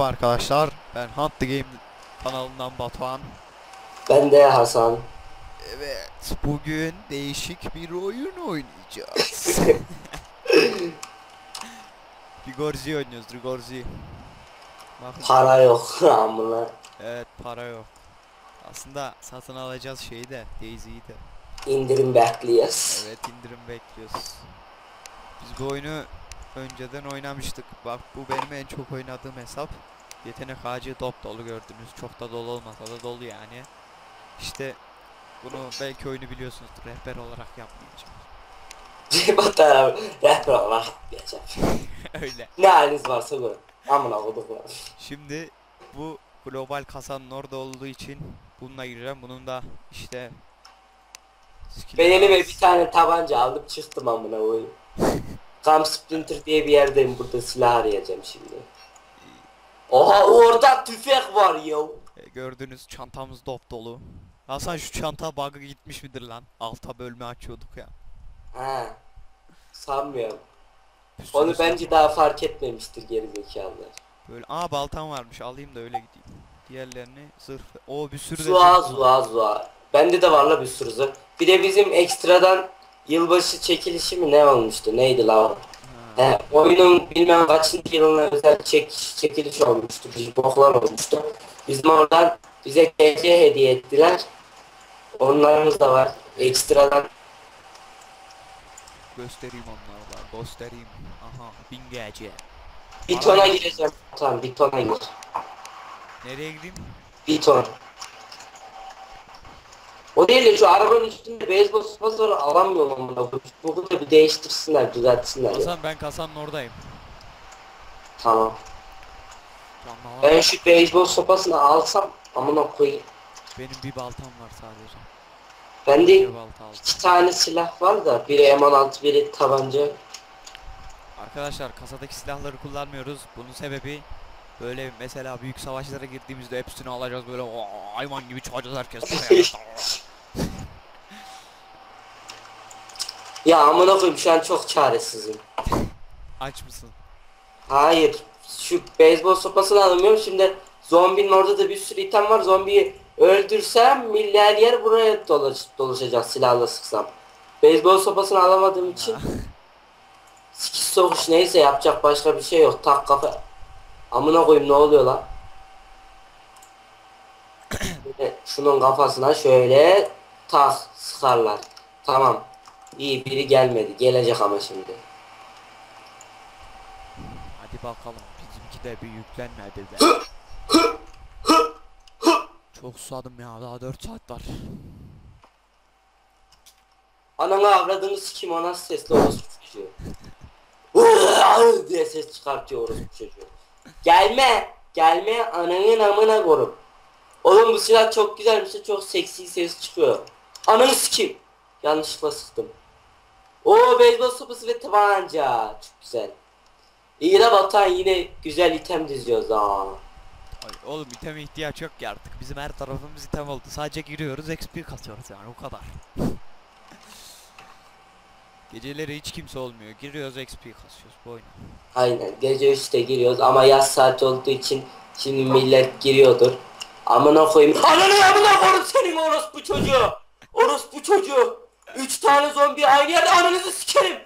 Merhaba arkadaşlar. Ben Hunt the Game kanalından Batuhan. Ben de Hasan. Evet, bugün değişik bir oyun oynayacağız. Rigorzi oynuyoruz, Rigorzi. Bakın, Para yok amına. evet para yok. Aslında satın alacağız şeyi de, Daisy'yi de. İndirim bekliyoruz. Evet, indirim bekliyoruz. Biz bu oyunu önceden oynamıştık. Bak bu benim en çok oynadığım hesap. Yetenek ağacı dop dolu gördünüz. Çok da dolu olmasa da dolu yani. İşte bunu belki oyunu biliyorsunuzdur. Rehber olarak yapmayacağım. Cebat abi rehber olarak yapmayacak. Öyle. Ne haliniz varsa görün. Amına koduklar. Şimdi bu global kasanın orada olduğu için bununla gireceğim. Bunun da işte Ben elime bir tane tabanca aldım çıktım amına koyayım. Cam Splinter diye bir yerdeyim burada silah arayacağım şimdi. Oha orada tüfek var ya. E, gördüğünüz çantamız dop dolu. Hasan şu çanta bug'ı gitmiş midir lan? Alta bölme açıyorduk ya. Ha. Sanmıyorum. Sürü Onu silah bence daha fark etmemiştir gerizekalılar. Böyle aa baltam varmış alayım da öyle gideyim. Diğerlerini zırh. O bir sürü de Zua zua zua. Bende de var la bir sürü zırh. Bir de bizim ekstradan yılbaşı çekilişi mi ne olmuştu? Neydi la o? He, oyunun bilmem kaçıncı yılına özel çek, çekiliş olmuştu. Bir boklar olmuştu. Bizim oradan bize KK hediye ettiler. Onlarımız da var. Ekstradan göstereyim onlara da göstereyim. Aha bin GC. bir tona gireceğim. Tamam bir tona gir. Nereye gideyim? Bir ton. O değil de şu arabanın üstünde beyzbol sopası var alamıyorum amına koyayım. Da bir değiştirsinler, düzeltsinler. ya. Hasan ben kasanın oradayım. Tamam. Canavar. Ben şu beyzbol sopasını alsam amına koyayım. Benim bir baltam var sadece. Bende Bir balta aldım. iki tane silah var da biri M16 biri tabanca. Arkadaşlar kasadaki silahları kullanmıyoruz. Bunun sebebi böyle mesela büyük savaşlara girdiğimizde hepsini alacağız böyle "Oo, hayvan gibi çıkacağız herkes. buraya." Ya amına koyayım şu an çok çaresizim. Aç mısın? Hayır. Şu beyzbol sopasını alamıyorum. Şimdi zombinin orada da bir sürü item var. Zombiyi öldürsem milyar yer buraya dolaş, dolaşacak silahla sıksam. Beyzbol sopasını alamadığım için sikiş sokuş neyse yapacak başka bir şey yok. Tak kafa. Amına koyayım ne oluyor lan? Şunun kafasına şöyle tak sıkarlar. Tamam. İyi biri gelmedi. Gelecek ama şimdi. Hadi bakalım bizimki de bir yüklenmedi be. Çok susadım ya daha 4 saat var. Ananı avradını sikim nasıl sesli orospu çocuğu. Uuu diye ses çıkartıyor orospu çocuğu. Gelme! Gelme ananın amına korum. Oğlum bu silah çok güzelmiş çok seksi ses çıkıyor. Ananı sikim. Yanlışlıkla sıktım. Oo beyzbol sopası ve tabanca. Çok güzel. İyi de Batuhan yine güzel item diziyoruz ha. Ay, oğlum iteme ihtiyaç yok ki artık. Bizim her tarafımız item oldu. Sadece giriyoruz XP kasıyoruz yani o kadar. Geceleri hiç kimse olmuyor. Giriyoruz XP kasıyoruz bu oyuna. Aynen gece 3'te giriyoruz ama yaz saati olduğu için şimdi millet giriyordur. Amına koyayım. Ananı amına koyayım senin orospu çocuğu. Orospu çocuğu. Üç tane zombi aynı yerde ananızı sikerim.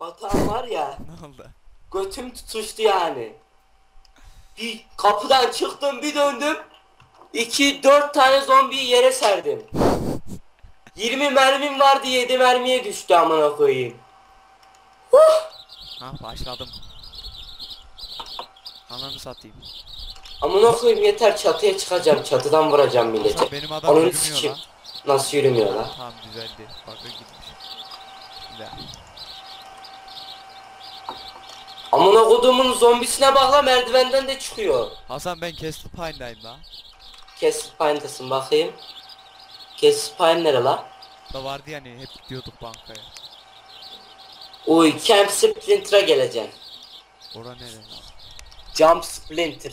Batuhan var ya Ne oldu? götüm tutuştu yani. Bir kapıdan çıktım bir döndüm. İki dört tane zombiyi yere serdim. 20 mermim vardı 7 mermiye düştü amına koyayım. Ha başladım. Ananı satayım. Amına koyayım yeter çatıya çıkacağım çatıdan vuracağım Hasan milleti. benim adam Onun yürümüyor lan. Nasıl yürümüyor lan? Tamam düzeldi. Bakın gitmiş. Güzel. Amına kodumun zombisine bak la merdivenden de çıkıyor. Hasan ben Castle Pine'dayım la. Castle Pine'dasın bakayım. Castle Pine nere la? Da vardı yani hep gidiyorduk bankaya. Uy Camp Splinter'a geleceğim. Ora nere lan? Jump Splinter.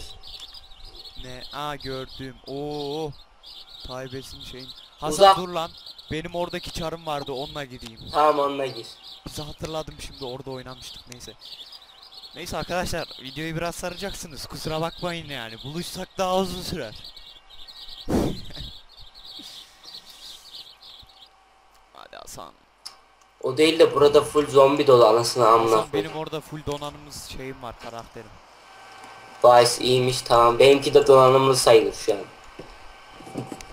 Ne? Aa gördüm. Oo. Taybes'in şeyin. Hasan Uzak. dur lan. Benim oradaki çarım vardı onunla gideyim. Tamam onunla gir. Bizi hatırladım şimdi orada oynamıştık neyse. Neyse arkadaşlar videoyu biraz saracaksınız kusura bakmayın yani buluşsak daha uzun sürer. Hadi Hasan. O değil de burada full zombi dolu anasını amına Hasan benim orada full donanımız şeyim var karakterim. Bahis iyiymiş tamam. Benimki de donanımlı sayılır şu an.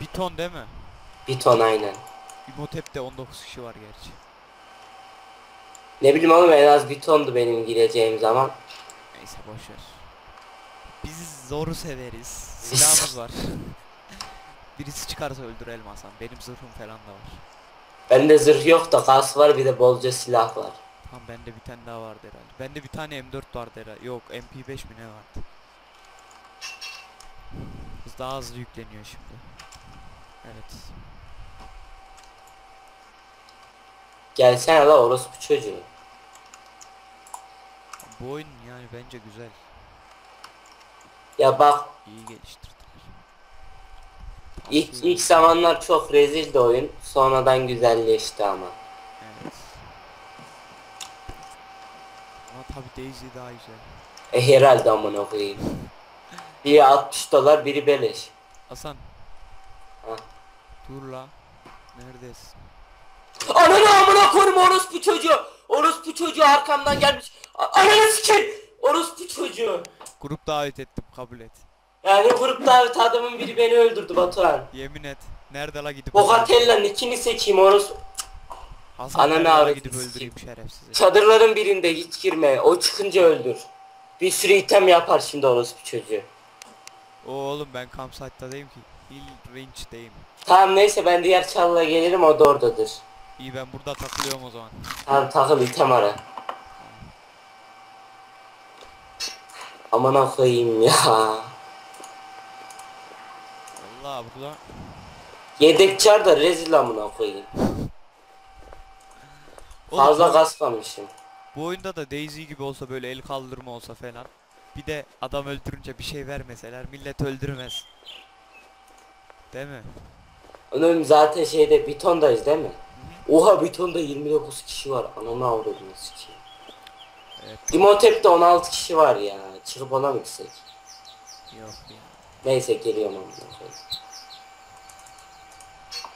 Bir ton değil mi? Bir ton aynen. İmotep'te 19 kişi var gerçi. Ne bileyim oğlum en az bir tondu benim gireceğim zaman. Neyse boşver. Biz zoru severiz. Silahımız var. Birisi çıkarsa öldürelim Hasan. Benim zırhım falan da var. Bende zırh yok da kas var bir de bolca silah var. Tamam bende bir tane daha vardı herhalde. Bende bir tane M4 vardı herhalde. Yok MP5 mi ne vardı? Daha hızlı yükleniyor şimdi. Evet. Gelsene la orospu çocuğu. Bu oyun yani bence güzel. Ya bak İyi geliştirdiler. ilk, ilk zamanlar çok rezildi oyun. Sonradan güzelleşti ama. Evet. Ama tabi Daisy daha güzel. E herhalde amına koyayım. Biri 60 dolar biri beleş. Hasan. Ha. Dur la. Neredesin? Ananı amına koyayım orospu çocuğu. Orospu çocuğu arkamdan gelmiş. Ananı sikeyim. Orospu çocuğu. Grup davet ettim kabul et. Yani grup davet adamın biri beni öldürdü Batuhan. Yemin et. Nerede la gidip Bokatella'nın ikini seçeyim orospu. Hasan Ananı avradını gidip öldüreyim şerefsizi. Çadırların birinde hiç girme. O çıkınca öldür. Bir sürü item yapar şimdi orospu çocuğu. O oğlum ben campsite'dayım ki. Hill range'deyim. Tamam neyse ben diğer çalıya gelirim o da oradadır. İyi ben burada takılıyorum o zaman. Tamam takıl item ara. Aman koyayım ya. Allah burada Yedek çar da rezil amına koyayım. Oğlum, Fazla bu- kasmamışım. Bu oyunda da Daisy gibi olsa böyle el kaldırma olsa falan. Bir de adam öldürünce bir şey vermeseler millet öldürmez. Değil mi? Onun zaten şeyde bitondayız değil mi? Oha bitonda 29 kişi var. Ananı avradını sikeyim. Evet. Imhotep'te 16 kişi var ya. Çıkıp ona mı gitsek? Yok ya. Neyse geliyorum amına koyayım.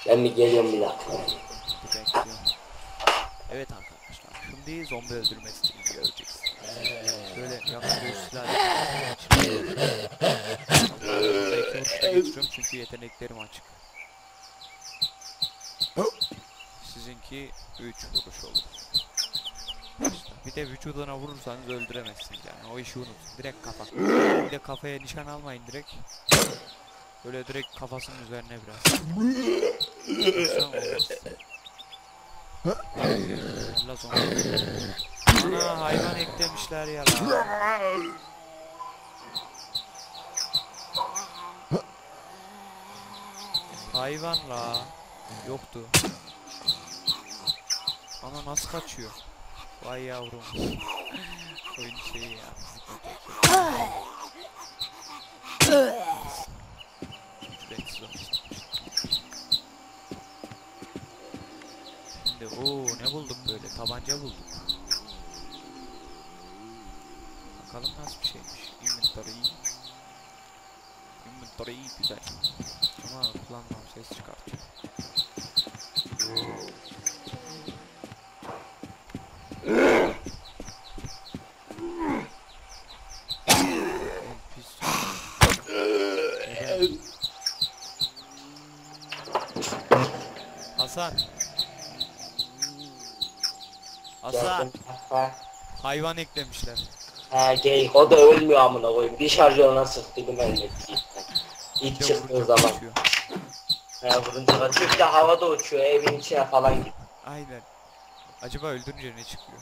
Ben bir geliyorum bir dakika. Bir bekliyorum. Evet arkadaşlar. Şimdi zombi öldürme stilini iki vuruşta geçiyorum çünkü yeteneklerim açık. Sizinki 3 vuruş. İşte bir de vücuduna vurursanız öldüremezsiniz yani o işi unutun direkt kafa. Bir de kafaya nişan almayın direkt. Böyle direkt kafasının üzerine biraz. Zombi. Ana hayvan eklemişler ya. Hayvan la. Yoktu. Ama nasıl kaçıyor? Vay yavrum. Oyun şeyi ya. Şimdi o ne bulduk böyle tabanca bulduk. Bakalım nasıl bir şeymiş. Inventory. Inventory güzel. Ama kullanmam ses çıkartıyor. Hasan. Hasan. Hayvan eklemişler. Ha geyik o da ölmüyor amına koyayım. Bir şarjörüne sıktıydım de. İlk de çıktığı zaman. kaçıyor. Ha vurunca kaçıyor. Bir de havada uçuyor. Evin içine falan gidiyor. Aynen. Acaba öldürünce ne çıkıyor?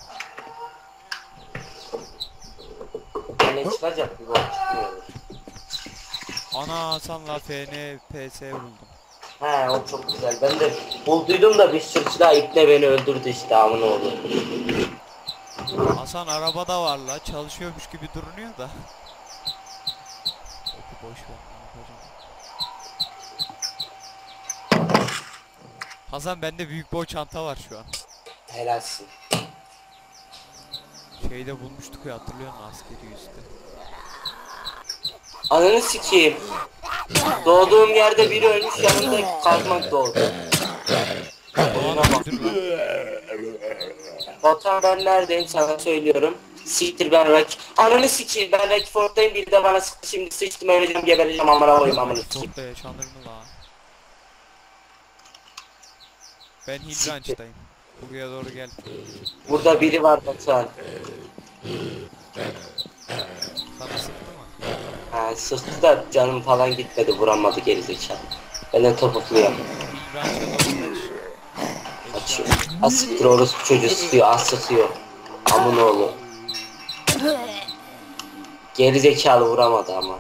Ne çıkacak bir bok çıkmıyor. Ana Hasan'la FN PS buldum. He o çok güzel. Ben de bulduydum da bir sürü daha iple beni öldürdü işte amına oğlum. Hasan arabada var la çalışıyormuş gibi durunuyor da. Oku boş ver. Hasan bende büyük boy çanta var şu an. Helalsin. Şeyde bulmuştuk ya hatırlıyor musun askeri üstü? Ananı sikeyim. Doğduğum yerde biri ölmüş yanımda kazmak doğdu. Oyuna bak. Batuhan ben neredeyim sana söylüyorum. Siktir ben Rocky. Ananı sikeyim ben Rocky Ford'dayım biri de bana sıktı şimdi sıçtım öleceğim gebereceğim amına koyayım amına sikeyim. Mı la? Ben Hillranch'tayım. Buraya doğru gel. Burada biri var Batuhan. Sana sıktı mı? Ha, sıktı da canım falan gitmedi vuramadı gerizekalı. Ben de topukluyorum. Hillranch'a doğru siktir orospu çocuğu sıkıyor az sıkıyor. Amın oğlu. Gerizekalı vuramadı ama.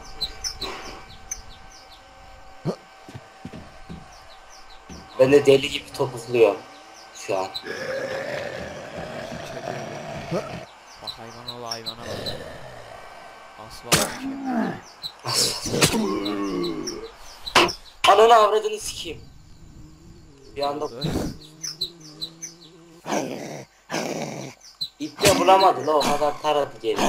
Ben de deli gibi topukluyorum şu an. Bak hayvan ol hayvana bak. Aslan şey. Ananı avradını sikeyim. Bir anda iple vuramadı la o kadar taradı geri.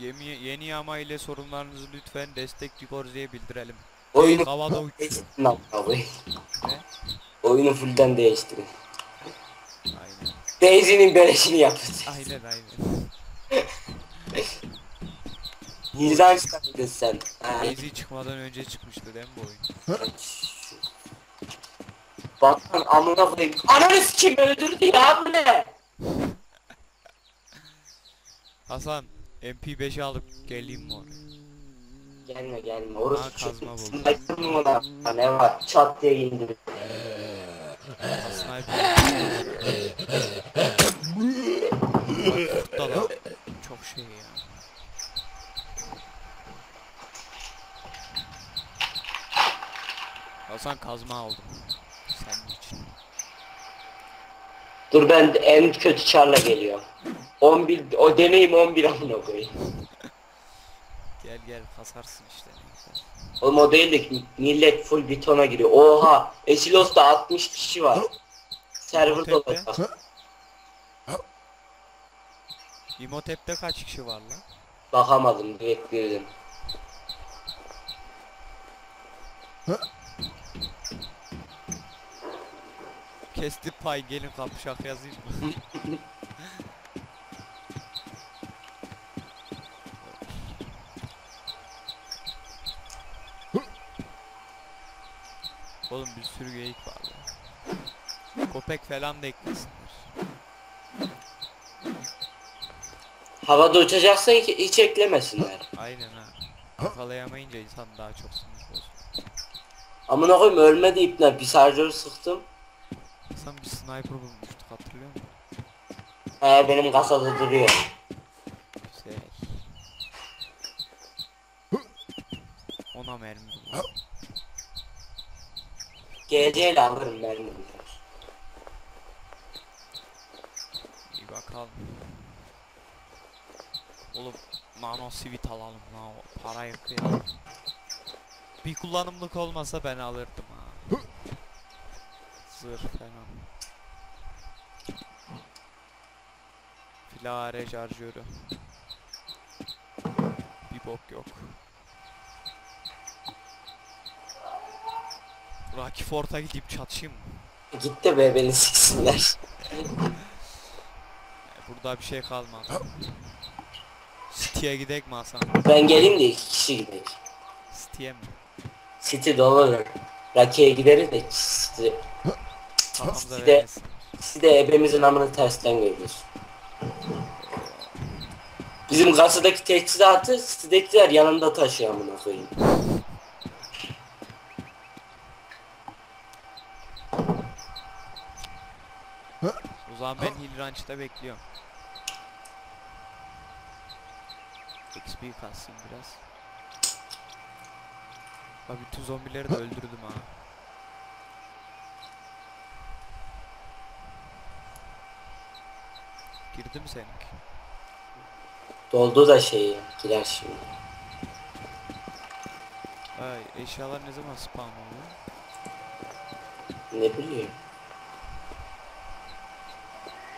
Yeni, yeni yama ile sorunlarınızı lütfen destek diye bildirelim. Oyunu Havada değiştirin abi. Ne? Oyunu fullden değiştirin. Aynen. Daisy'nin beleşini yapın. Aynen aynen. Nizam çıkardın sen. Ha, Daisy çıkmadan önce çıkmıştı değil mi bu oyun? Batuhan amına koyayım. Ananı sikeyim öldürdü ya bu ne? Hasan MP5'i alıp geleyim mi oraya? Gelme gelme Ha, orası kazma çok. Sniper mı lan? Ha, Ne var? Çat diye indir. Ha, Sniper. Bak çok şey ya. Hasan kazma aldım. Senin için. Dur ben en kötü çarla geliyorum. 11 o deneyim 11 amına koyayım. Gel gel kasarsın işte. Oğlum o değil de millet full bitona giriyor. Oha! Esilos'ta 60 kişi var. Server dolacak. İmotep'te kaç kişi var lan? Bakamadım direkt girdim. Kesti pay gelin kapışak yazayım mı? Oğlum bir sürü geyik var ya. Köpek falan da eklesinler. Havada uçacaksa hiç, hiç eklemesinler. Aynen ha. Yakalayamayınca insan daha çok sinir bozuyor. Amına koyayım ölmedi ipler. Bir şarjörü sıktım. Sen bir sniper bulmuştuk hatırlıyor musun? He benim kasada duruyor. Güzel. Ona mermi bulmuş. GC ile alırım bunu. İyi bakalım. Oğlum nano sivit alalım lan para yakıyor. Bir kullanımlık olmasa ben alırdım ha. Zırh falan. Filare şarjörü. Bir bok yok. Rocky Fort'a gidip çatışayım mı? Gitti be beni siksinler. Burada bir şey kalmadı. City'ye gidek mi Hasan? Ben geleyim de iki kişi gidelim. City'ye mi? City dolu. Rakiye gideriz de City, Kafamıza City'de- vermesin. City de ebemizin amını tersten görüyoruz. Bizim kasadaki teçhizatı City'dekiler yanında taşıyor amına koyayım. O zaman ben Hill Ranch'ta bekliyorum. XP kasayım biraz. Bak bütün zombileri de öldürdüm ha. Girdi mi seninki? Doldu da şeyi girer şimdi. Ay eşyalar ne zaman spawn oluyor? Ne bileyim.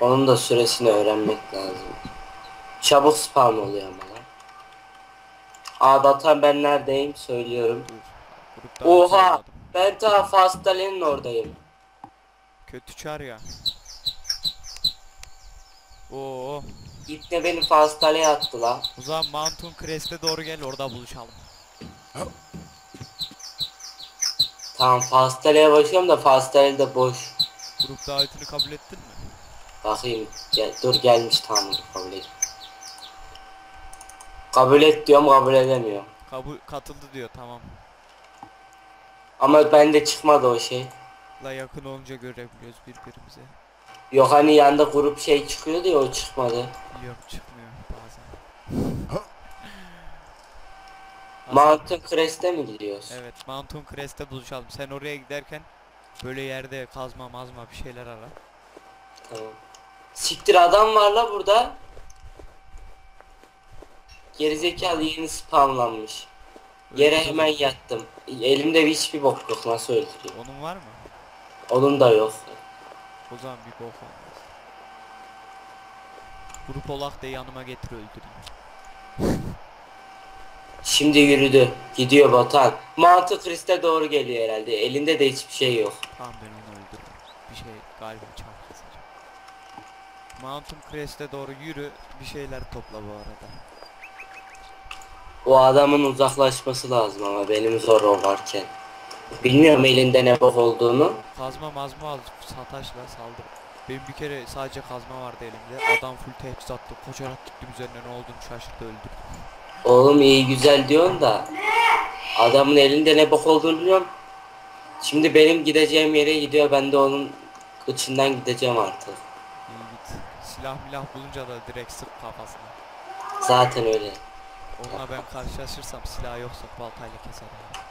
Onun da süresini öğrenmek lazım. Çabuk spawn oluyor ama lan. Aa Batuhan ben neredeyim söylüyorum. Dur. Oha! Ben ta Fastale'nin oradayım. Kötü çar ya. Oo. İpne beni Fastale'ye attı lan. O zaman Mountain Crest'e doğru gel orada buluşalım. Tamam Fastale'ye başlıyorum da Fastale de boş. Grup davetini kabul ettin mi? Bakayım. Gel, dur gelmiş tamam kabul et. Kabul et diyorum kabul edemiyor. Kabul katıldı diyor tamam. Ama bende çıkmadı o şey. La yakın olunca görebiliyoruz birbirimize. Yok hani yanda grup şey çıkıyordu ya o çıkmadı. Yok çıkmıyor bazen. Mountain Crest'e mi gidiyoruz? Evet Mountain Crest'e buluşalım. Sen oraya giderken böyle yerde kazma mazma bir şeyler ara. Tamam. Siktir adam var la burada. Gerizekalı yeni spamlanmış. Yere Öldürdüm. hemen yattım. Elimde hiçbir bok yok nasıl öldüreyim? Onun var mı? Onun da yok. O zaman bir bok olmaz. Grup olak da yanıma getir öldüreyim. Şimdi yürüdü. Gidiyor Batuhan. Mountain Crest'e doğru geliyor herhalde. Elinde de hiçbir şey yok. Tamam ben onu öldürürüm. Bir şey galiba çarpılsın. Mountain Crest'e doğru yürü. Bir şeyler topla bu arada. O adamın uzaklaşması lazım ama benim zor o varken. Bilmiyorum elinde ne bok olduğunu. Kazma mazma al sataşla saldır. Benim bir kere sadece kazma vardı elimde. Adam full tehdit attı. Koşarak gittim üzerine ne olduğunu şaşırdı öldü. Oğlum iyi güzel diyorsun da adamın elinde ne bok olduğunu biliyorum. Şimdi benim gideceğim yere gidiyor ben de onun kıçından gideceğim artık. İyi git. Silah milah bulunca da direkt sık kafasına. Zaten öyle. Onunla ben karşılaşırsam silah yoksa baltayla keserim.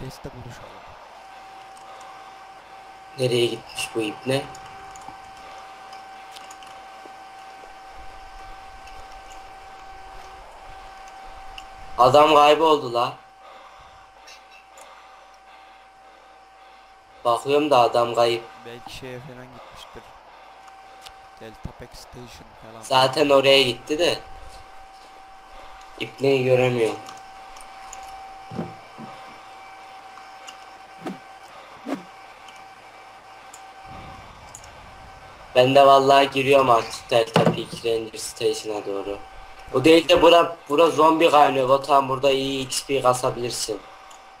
Crest'te buluşalım. Nereye gitmiş bu ipne? Adam kayboldu la. Bakıyorum da adam kayıp. Belki şeye falan gitmiştir. Delta Pack Station falan. Zaten oraya gitti de. İpneyi göremiyorum. Ben de vallahi giriyorum artık Delta Peak Ranger Station'a doğru. O değil de bura, bura zombi kaynıyor. Batuhan burada iyi XP kasabilirsin.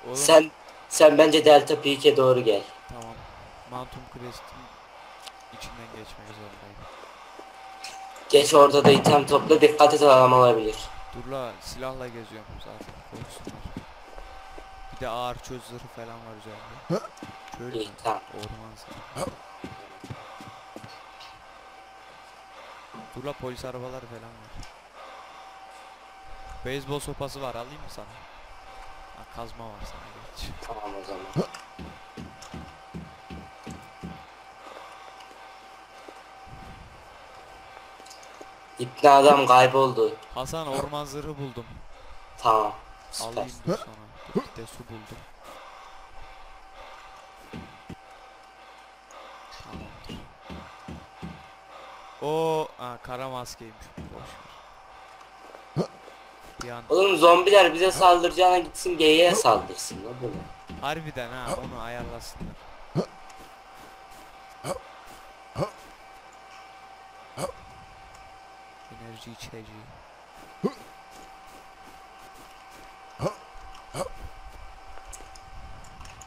Oğlum, Sen sen bence Delta Peak'e doğru gel. Tamam. Mountain Crest'in içinden geçmek zorundayım. Geç orada da item topla dikkat et adam olabilir. Dur la silahla geziyorum zaten korksunlar. Bir de ağır çöz zırhı falan var üzerinde. Çöl İyi tamam. Orman zırhı. Dur la polis arabaları falan var. Beyzbol sopası var alayım mı sana? Ha, kazma var sana geç. Tamam o zaman. İpne adam kayboldu. Hasan orman zırhı buldum. Tamam. Alayım sana. Bir de su buldum. O ha, kara maskeymiş. Boş ver. Bir an Oğlum zombiler bize saldıracağına gitsin geyiğe saldırsın la bunu. harbiden ha onu ayarlasınlar. Enerji içeceği.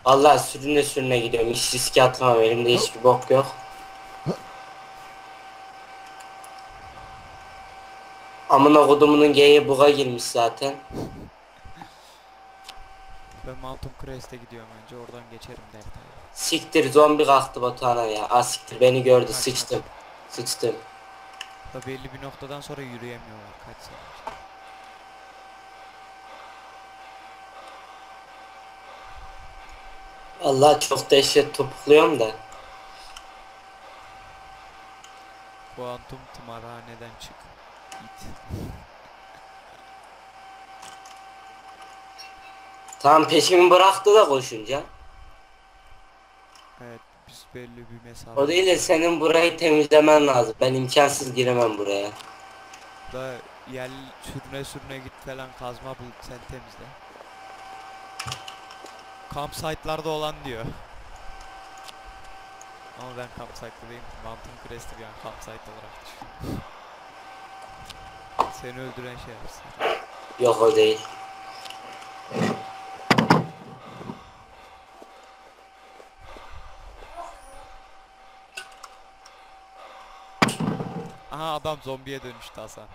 Vallahi sürüne sürüne gidiyorum. Hiç riske atmam. Elimde hiçbir bok yok. Amına kodumunun geyiği buga girmiş zaten. Ben Mountain Crest'e gidiyorum önce oradan geçerim Delta'ya. Siktir zombi kalktı Batuhan'a ya. Ah siktir beni gördü sıçtım. Sıçtım. Da belli bir noktadan sonra yürüyemiyorlar kaç sene. Allah çok dehşet topukluyorum da. Kuantum tımarhaneden çık. Git. Tamam peşimi bıraktı da koşunca. Evet biz belli bir mesafe. O değil de senin burayı temizlemen lazım. Ben imkansız giremem buraya. Da yel sürüne sürüne git falan kazma bul sen temizle. Campsite'larda olan diyor. Ama ben campsite'da değilim. Mountain Crest'i bir an campsite olarak düşün. Seni öldüren şey yapsın. Yok o değil. Aha adam zombiye dönüştü Hasan.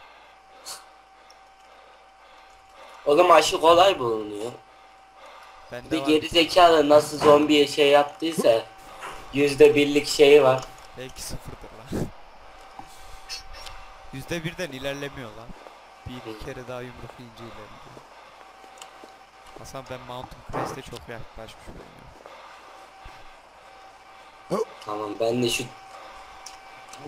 Oğlum aşı kolay bulunuyor. Bende Bir geri zekalı nasıl zombiye şey yaptıysa yüzde birlik şeyi var. Belki sıfırdır lan. Yüzde birden ilerlemiyor lan. Bir iki kere daha yumruk yiyince ilerliyor. Hasan ben Mountain Crest'e çok yaklaşmış bulunuyorum. Tamam ben de şu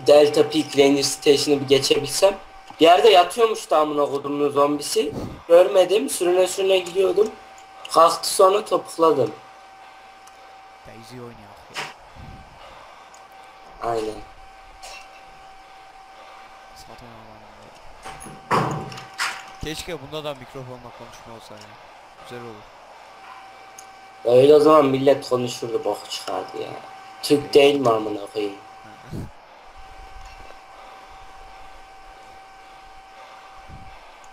Delta Peak Ranger Station'ı bir geçebilsem. Bir yerde yatıyormuş da amına kodumun zombisi. Görmedim sürüne sürüne gidiyordum. Kalktı sonra topukladım. Daisy oynuyor. Aynen. Satın alalım. Keşke bunda da mikrofonla konuşma olsa ya. Güzel olur. Öyle o zaman millet konuşurdu bok çıkardı ya. Türk değil mi amına koyayım?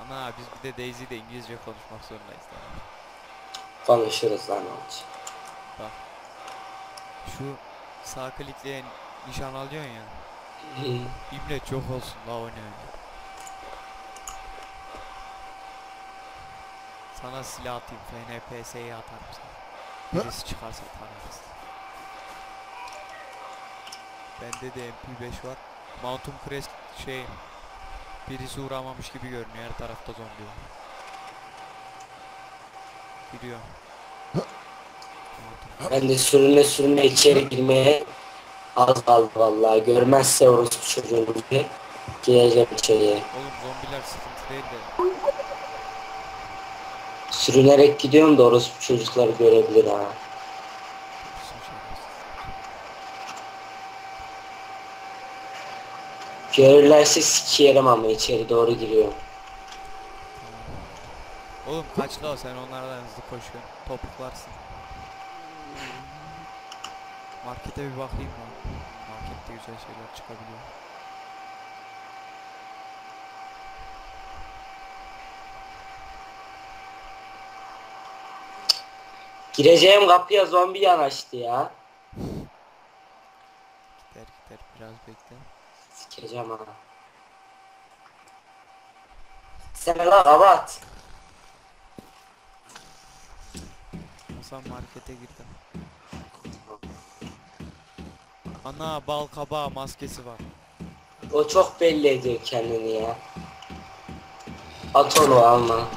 Ana biz bir de Daisy ile İngilizce konuşmak zorundayız. lan. Konuşuruz lan olacak. Şu sağ klikleyen nişan alıyorsun ya. İmle çok olsun la o ne öyle. Sana silah atayım FNPS'yi atarım sana. Birisi çıkarsa tanırız. Bende de MP5 var. Mountain Crest şey birisi uğramamış gibi görünüyor her tarafta zombi var. Gidiyor. Ben de sürüne sürüne içeri girmeye az kaldı vallahi. Görmezse orospu çocuğunu diye gireceğim içeriye. Oğlum zombiler sıkıntı değil de Sürünerek gidiyorum da orospu çocukları görebilir ha. Görürlerse sikerim ama içeri doğru giriyorum. Oğlum kaç la o, sen onlardan hızlı koşuyorsun. Topuklarsın. Markete bir bakayım mı? Markette güzel şeyler çıkabiliyor. Gireceğim kapıya zombi yanaştı ya. Gider gider biraz bekle. Sikeceğim ha. Sen la kapat. Hasan markete girdim. Ana bal kabağı maskesi var. O çok belli ediyor kendini ya. At onu alma.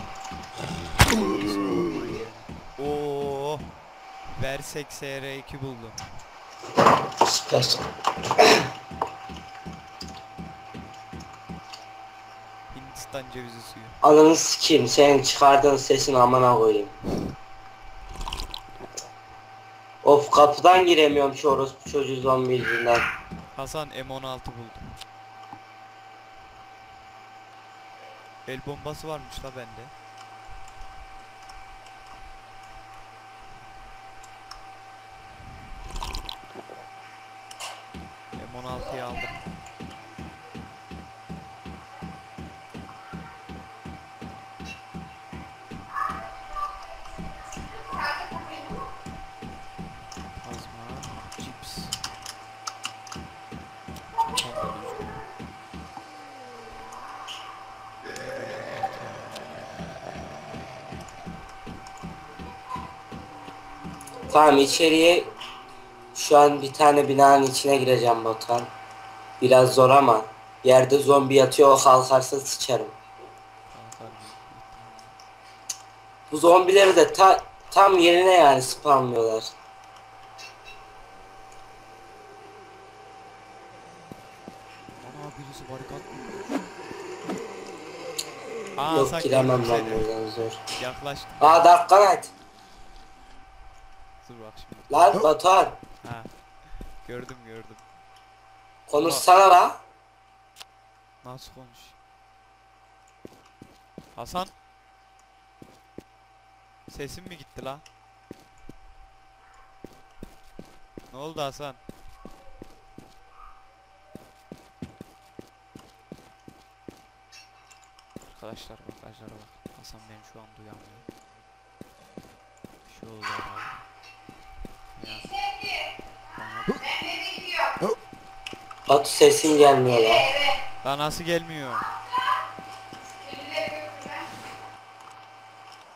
Oo. Versek SR2 buldum. Süper. Hindistan cevizi suyu. Ananı sikeyim senin çıkardığın sesin amına koyayım. Of kapıdan giremiyorum şu orospu çocuğu zombi yüzünden. Hasan M16 buldum. El bombası varmış la bende. M16'yı aldım. Kazma, cips. Çantam da düzgün. Tamam içeriye şu an bir tane binanın içine gireceğim Batuhan. Biraz zor ama yerde zombi yatıyor o kalkarsa sıçarım. Bu zombileri de ta, tam yerine yani spamlıyorlar. Ana birisi barikat? Aa, Yok giremem seni. buradan zor. Yaklaştım. Aa Dark Knight. Lan Batuhan Ha. Gördüm gördüm. konuşsana la. Nasıl konuş? Hasan. Sesin mi gitti la? Ne oldu Hasan? Arkadaşlar bak arkadaşlar bak. Hasan beni şu an duyamıyor. Bir şey oldu herhalde. Batu sesin gelmiyor la. Lan nasıl gelmiyor?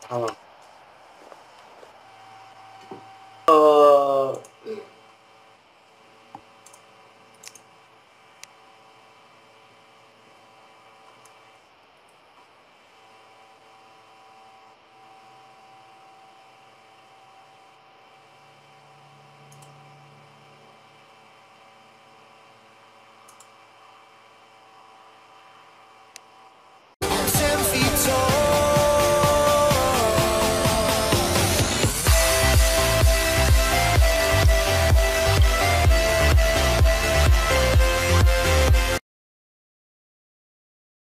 Tamam.